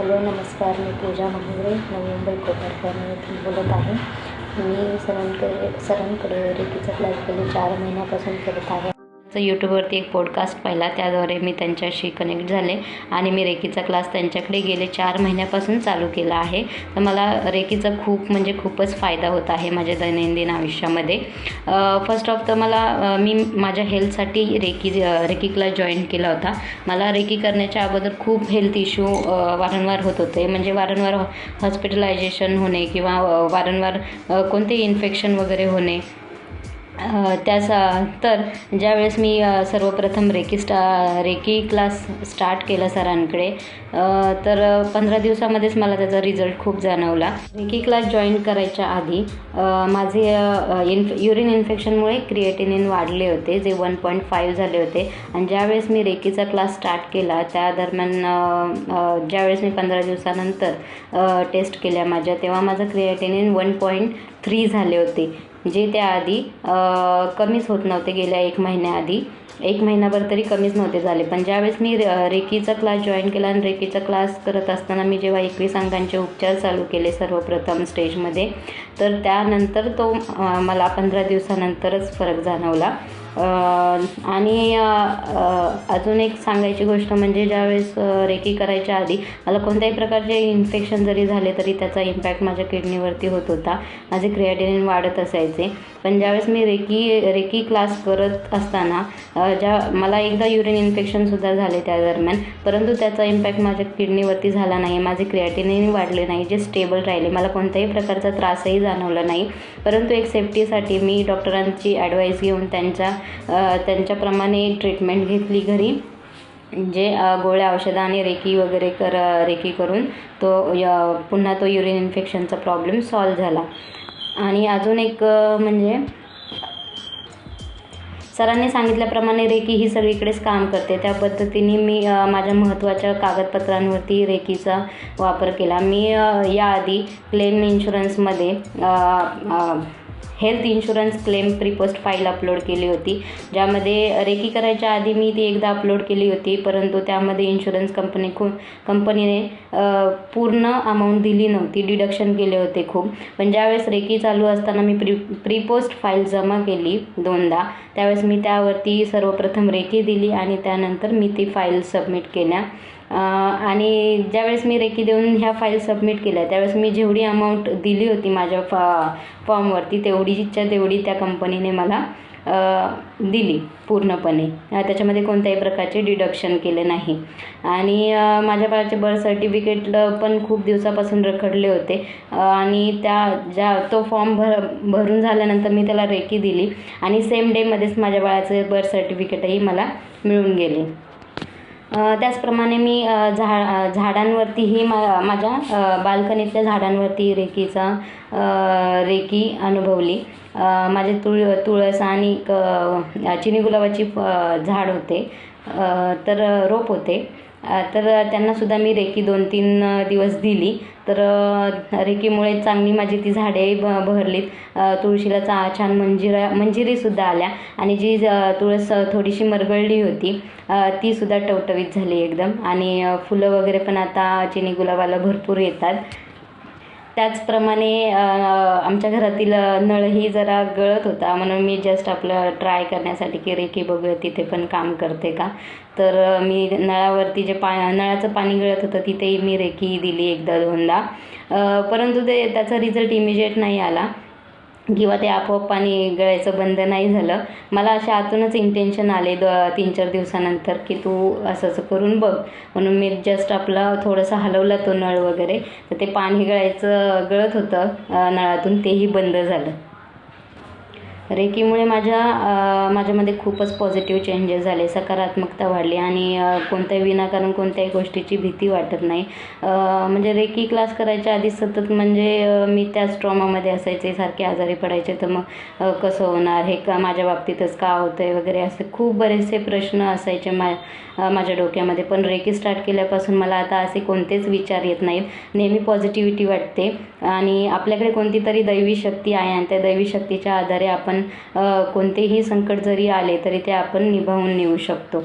Hello नमस्कार मी पूजा महागरे नवी मुंबई कोपरगाव येथून बोलत आहे. मी सरांकडे सरांकडे रेकीचा क्लास गेले चार महिन्यापासून करत आहे. यूट्यूबवरती एक पॉडकास्ट पाहिला. त्याद्वारे मी त्यांच्याशी कनेक्ट झाले आणि मी रेकीचा क्लास त्यांच्याकडे गेले. चार महिन्यापासून चालू केला आहे. तर मला रेकीचा खूप म्हणजे खूपच फायदा होत आहे माझ्या दैनंदिन आयुष्यामध्ये. फर्स्ट ऑफ तर मला मी माझ्या हेल्थसाठी रेकी रेकी क्लास जॉईन केला होता. मला रेकी करण्याच्या अगोदर खूप हेल्थ इश्यू वारंवार होत होते. म्हणजे वारंवार हॉस्पिटलायझेशन होणे किंवा वारंवार कोणते इन्फेक्शन वगैरे होणे. त्यास तर ज्यावेळेस मी सर्वप्रथम रेकी स्टा रेकी क्लास स्टार्ट केला सरांकडे तर पंधरा दिवसामध्येच मला त्याचा रिझल्ट खूप जाणवला. रेकी क्लास जॉईन करायच्या आधी माझे इन्फ युरिन इन्फेक्शनमुळे क्रिएटिनिन वाढले होते जे वन पॉईंट फाईव्ह झाले होते. आणि ज्यावेळेस मी रेकीचा क्लास स्टार्ट केला त्या दरम्यान ज्यावेळेस मी पंधरा दिवसानंतर टेस्ट केल्या माझ्या तेव्हा माझं क्रिएटिनिन वन पॉईंट थ्री झाले होते. जे त्याआधी कमीच होत नव्हते गेल्या एक महिन्याआधी. एक महिनाभर तरी कमीच नव्हते झाले. पण ज्यावेळेस मी रे- रेकीचा क्लास जॉईन केला आणि रेकीचा क्लास करत असताना मी जेव्हा एकवीस अंकांचे उपचार चालू केले सर्वप्रथम स्टेजमध्ये तर त्यानंतर तो मला पंधरा दिवसानंतरच फरक जाणवला. आणि अजून एक सांगायची गोष्ट म्हणजे ज्यावेळेस रेकी करायच्या आधी मला कोणत्याही प्रकारचे इन्फेक्शन जरी झाले तरी त्याचा इम्पॅक्ट माझ्या किडनीवरती होत होता. माझे क्रिएटिनिन वाढत असायचे. पण ज्यावेळेस मी रेकी रेकी क्लास करत असताना ज्या मला एकदा युरिन इन्फेक्शनसुद्धा झाले त्या दरम्यान परंतु त्याचा इम्पॅक्ट माझ्या किडनीवरती झाला नाही. माझे क्रिएटिनिन वाढले नाही जे स्टेबल राहिले. मला कोणत्याही प्रकारचा त्रासही जाणवला नाही. परंतु एक सेफ्टीसाठी मी डॉक्टरांची ॲडवाईस घेऊन त्यांच्या त्यांच्याप्रमाणे ट्रीटमेंट घेतली घरी. जे गोळ्या औषधं आणि रेकी वगैरे कर रेकी करून तो य पुन्हा तो युरिन इन्फेक्शनचा प्रॉब्लेम सॉल्व झाला. आणि अजून एक म्हणजे सरांनी सांगितल्याप्रमाणे रेकी ही सगळीकडेच काम करते. त्या पद्धतीने मी माझ्या महत्त्वाच्या कागदपत्रांवरती रेकीचा वापर केला. मी याआधी क्लेम इन्शुरन्समध्ये हेल्थ इन्शुरन्स क्लेम प्रिपोस्ट फाईल अपलोड केली होती. ज्यामध्ये रेकी करायच्या आधी मी ती एकदा अपलोड केली होती परंतु त्यामध्ये इन्शुरन्स कंपनी खूप कंपनीने पूर्ण अमाऊंट दिली नव्हती. डिडक्शन केले होते खूप. पण ज्यावेळेस रेकी चालू असताना मी प्री प्रीपोस्ट फाईल जमा केली दोनदा त्यावेळेस मी त्यावरती सर्वप्रथम रेकी दिली आणि त्यानंतर मी ती फाईल सबमिट केल्या. आणि ज्यावेळेस मी रेकी देऊन ह्या फाईल सबमिट केल्या त्यावेळेस मी जेवढी अमाऊंट दिली होती माझ्या फॉ फॉर्मवरती तेवढीच्या तेवढी त्या कंपनीने मला दिली पूर्णपणे. त्याच्यामध्ये कोणत्याही प्रकारचे डिडक्शन केले नाही. आणि माझ्या बाळाचे बर्थ सर्टिफिकेट पण खूप दिवसापासून रखडले होते. आणि त्या ज्या तो फॉर्म भर भरून झाल्यानंतर मी त्याला रेकी दिली. आणि सेम डेमध्येच माझ्या बाळाचे बर्थ सर्टिफिकेटही मला मिळून गेले. त्याचप्रमाणे मी झा झाडांवरतीही मा माझ्या बाल्कनीतल्या झाडांवरती रेकीचा रेखी रेकी अनुभवली माझे तुळ तुळस आणि क चिनी गुलाबाची फ- झाड होते. तर रोप होते. तर त्यांनासुद्धा मी रेकी दोन तीन दिवस दिली. तर रेकीमुळे चांगली माझी ती झाडे ब बहरलीत. तुळशीला चा छान मंजिरा मंजिरीसुद्धा आल्या. आणि जी तुळस थोडीशी मरगळली होती तीसुद्धा टवटवीत झाली एकदम. आणि फुलं वगैरे पण आता चिनी गुलाबाला भरपूर येतात. त्याचप्रमाणे आमच्या घरातील नळही जरा गळत होता. म्हणून मी जस्ट आपलं ट्राय करण्यासाठी की रेकी बघूया तिथे पण काम करते का? तर मी नळावरती जे पा नळाचं पाणी गळत होतं तिथेही मी रेकी दिली एकदा दोनदा. परंतु ते त्याचा रिझल्ट इमिजिएट नाही आला. किंवा ते आपोआप पाणी गळायचं बंद नाही झालं. मला अशा आतूनच इंटेन्शन आले द तीन चार दिवसानंतर की तू असं असं करून बघ. म्हणून मी जस्ट आपला थोडंसं हलवला तो नळ वगैरे. तर ते पाणी गळायचं गळत होतं नळातून तेही बंद झालं. रेकीमुळे माझ्या माझ्यामध्ये खूपच पॉझिटिव्ह चेंजेस झाले सकारात्मकता वाढली आणि कोणत्याही विनाकारण कोणत्याही गोष्टीची भीती वाटत नाही. म्हणजे रेकी क्लास करायच्या आधी सतत म्हणजे मी त्याच ट्रॉमामध्ये असायचे सारखे आजारी पडायचे तर मग कसं होणार हे का माझ्या बाबतीतच का होतं आहे वगैरे असे खूप बरेचसे प्रश्न असायचे मा माझ्या डोक्यामध्ये. पण रेकी स्टार्ट केल्यापासून मला आता असे कोणतेच विचार येत नाहीत. नेहमी पॉझिटिव्हिटी वाटते आणि आपल्याकडे कोणती तरी दैवी शक्ती आहे आणि त्या दैवी शक्तीच्या आधारे आपण कोणतेही संकट जरी आले तरी ते आपण निभावून नेऊ शकतो.